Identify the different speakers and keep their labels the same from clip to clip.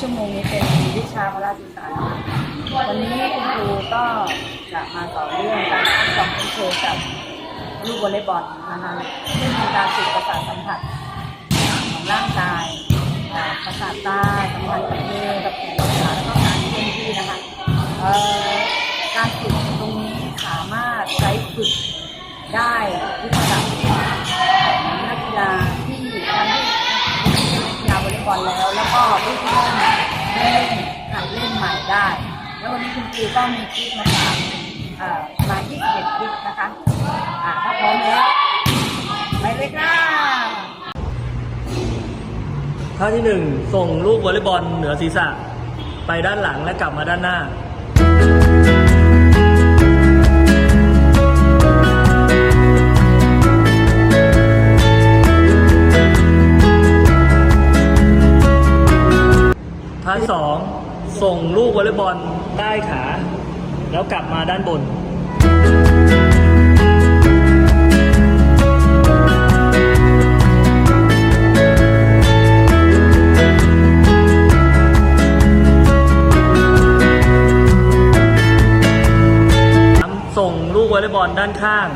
Speaker 1: ชั่วโมงนี้เป็นวิชาพระราชศึกษาวันนี้คุณครูก็จะมาสอนเรื่องการสร้งความคุ้นเคยกับลูกวอลเลย์บอลนะคะซึ่งเป็นการฝึกประสาทสัมผัสของร่างกายอ่าประสาทตาสัมผัสกับมือกับแขนขาแล้วก็การเคลื่อนที่นะคะการฝึกตรงนี้สามารถใช้ฝึกได้ทุกระดับ ได้ แล้ววันนี้คุณครูก็มีคลิปมาฝากประมาณ21คลิปนะคะถ้าพร้อมแล้วไปเลยค่ะ
Speaker 2: ท่าที่หนึ่งส่งลูกวอลเลย์บอลเหนือศีรษะ ไปด้านหลังและกลับมาด้านหน้าท่าที่สอง ส่งลูกวอลเลย์บอลใต้ขา แล้วกลับมาด้านบน ส่งลูกวอลเลย์บอลด้านข้าง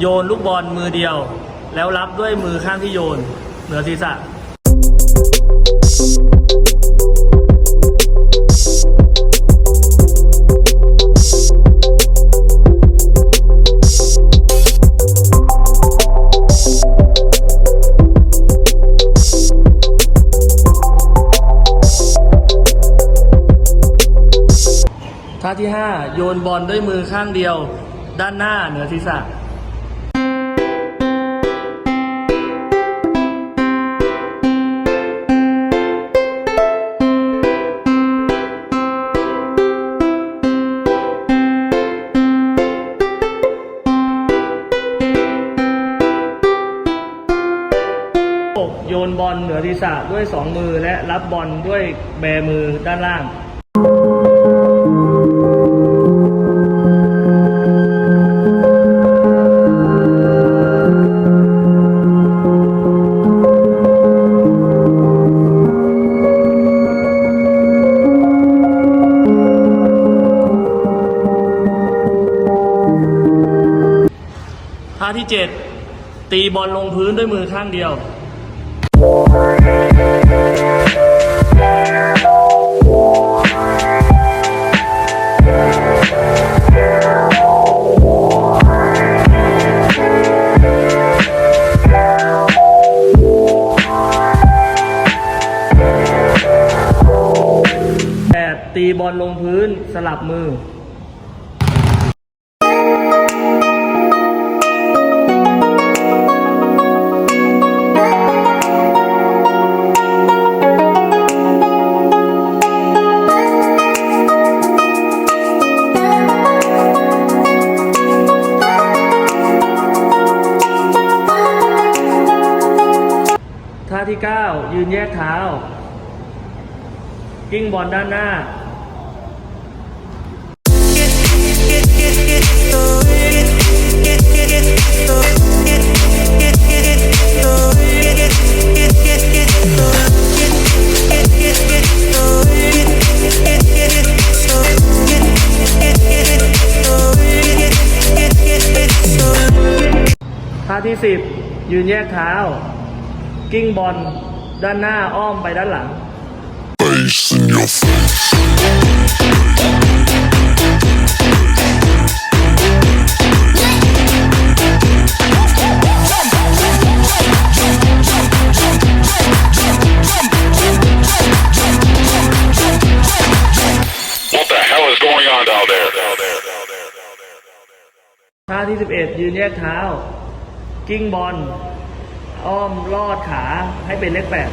Speaker 2: โยนลูกบอลมือเดียว แล้วรับด้วยมือข้างที่โยน เหนือศีรษะท่าที่ 5 โยนบอลด้วยมือข้างเดียว ด้านหน้าเหนือศีรษะ อลเหนือศีรษะด้วยสองมือและรับบอลด้วยแบมือด้านล่างท่าที่ 7 ตีบอลลงพื้นด้วยมือข้างเดียว ตีบอลลงพื้นสลับมือ กเท้า กิ้งบอลด้านหน้า ท่าที่ 10 ยืนแยกเท้า กิ้งบอล ด้านหน้าอ้อมไปด้านหลัง
Speaker 3: Face in your face. What the hell is going on down there?
Speaker 2: ท่าที่ 11 ยืนแยกเท้า กิ้งบอล อ้อมลอดขาให้เป็นเลขแปด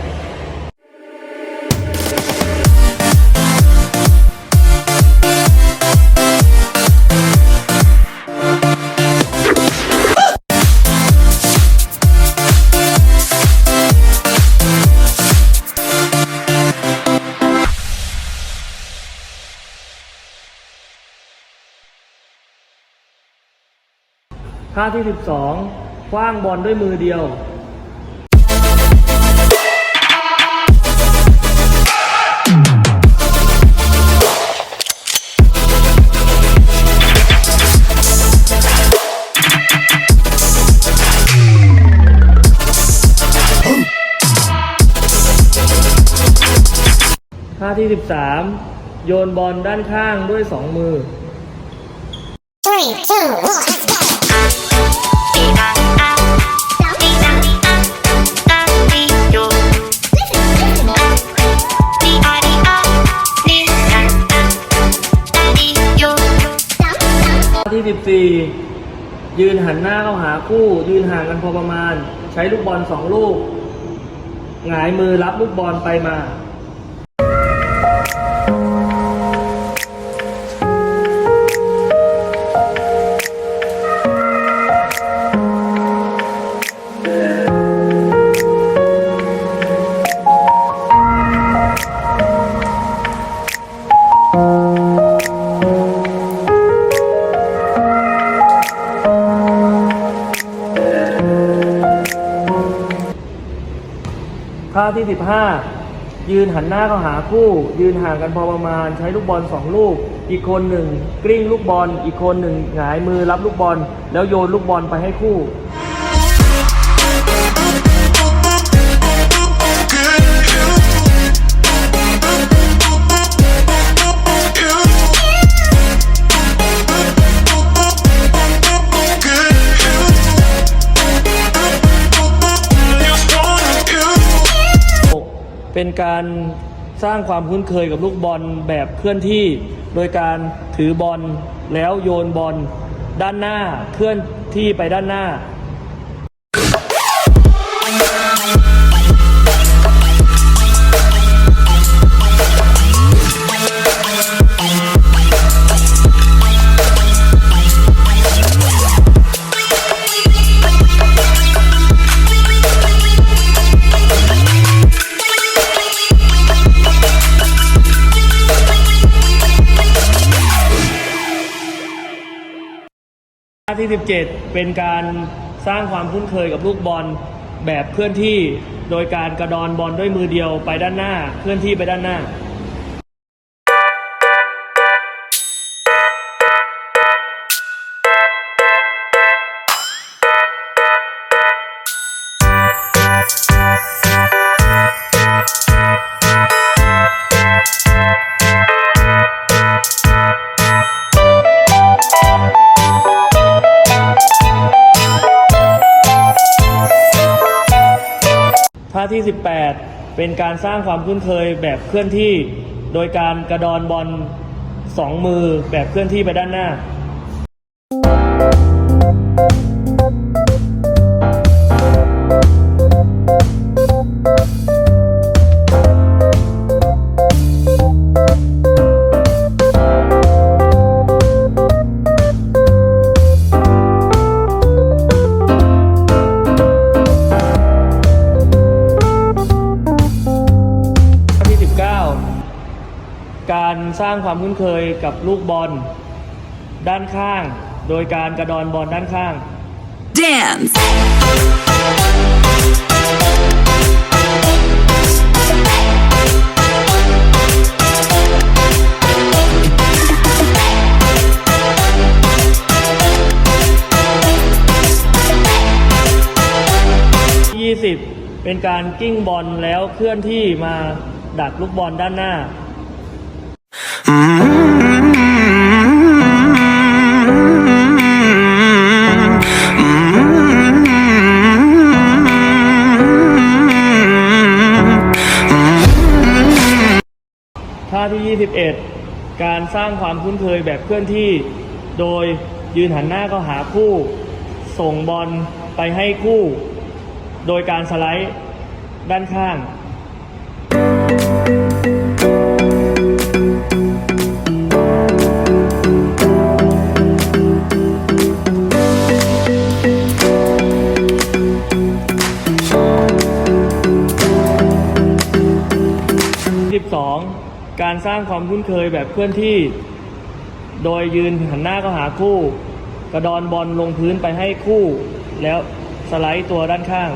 Speaker 2: ท่าที่ 12คว้างบอลด้วยมือเดียว ท่าที่13โยนบอลด้านข้างด้วยสองมือ
Speaker 4: Three, two, one, let's go. Stop,
Speaker 2: ท่าที่14ยืนหันหน้าเข้าหาคู่ ยืนห่างกันพอประมาณ ใช้ลูกบอลสองลูกหงายมือรับลูกบอลไปมา ท่าที่15 ยืนหันหน้าเข้าหาคู่ ยืนห่างกันพอประมาณ ใช้ลูกบอลสองลูก อีกคนหนึ่งกลิ้งลูกบอล อีกคนหนึ่งหงายมือรับลูกบอล แล้วโยนลูกบอลไปให้คู่ เป็นการสร้างความคุ้นเคยกับลูกบอลแบบเคลื่อนที่ โดยการถือบอลแล้วโยนบอลด้านหน้าเคลื่อนที่ไปด้านหน้า ที่ 17 เป็นการสร้างความคุ้นเคยกับลูกบอลแบบเคลื่อนที่ โดยการกระดอนบอลด้วยมือเดียวไปด้านหน้า เคลื่อนที่ไปด้านหน้า เป็นการสร้างความคุ้นเคยแบบเคลื่อนที่ โดยการกระดอนบอลสองมือแบบเคลื่อนที่ไปด้านหน้า สร้างความคุ้นเคยกับลูกบอลด้านข้าง โดยการกระดอนบอลด้านข้าง
Speaker 5: dance,
Speaker 2: 20 เป็นการกิ้งบอลแล้วเคลื่อนที่มาดักลูกบอลด้านหน้า ท่าที่ 21 การสร้างความคุ้นเคยแบบเคลื่อนที่ โดยยืนหันหน้าเข้าหาคู่ ส่งบอลไปให้คู่ โดยการสไลด์ด้านข้าง การสร้างความคุ้นเคยแบบเคลื่อนที่ โดยยืนหันหน้าเข้าหาคู่ กระดอนบอลลงพื้นไปให้คู่ แล้วสไลด์ตัวด้านข้าง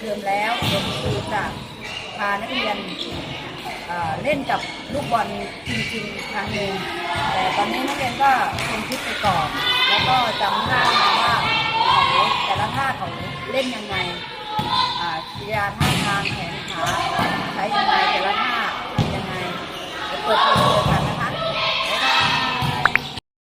Speaker 1: เมื่อเปิดเทอมแล้วเดี๋ยวครูจะพานักเรียนเเล่นกับลูกบอลจริงๆครั้งหนึ่งแต่ตอนนี้นักเรียนก็ชมคลิปไปก่อนแล้วก็จำท่ามาว่าเขาแต่ละท่าเขาเล่นยังไงกิริยาท่าทางแขนขาใช้ยังไงแต่ละท่าทำยังไงเปิดเทอมเลยค่ะ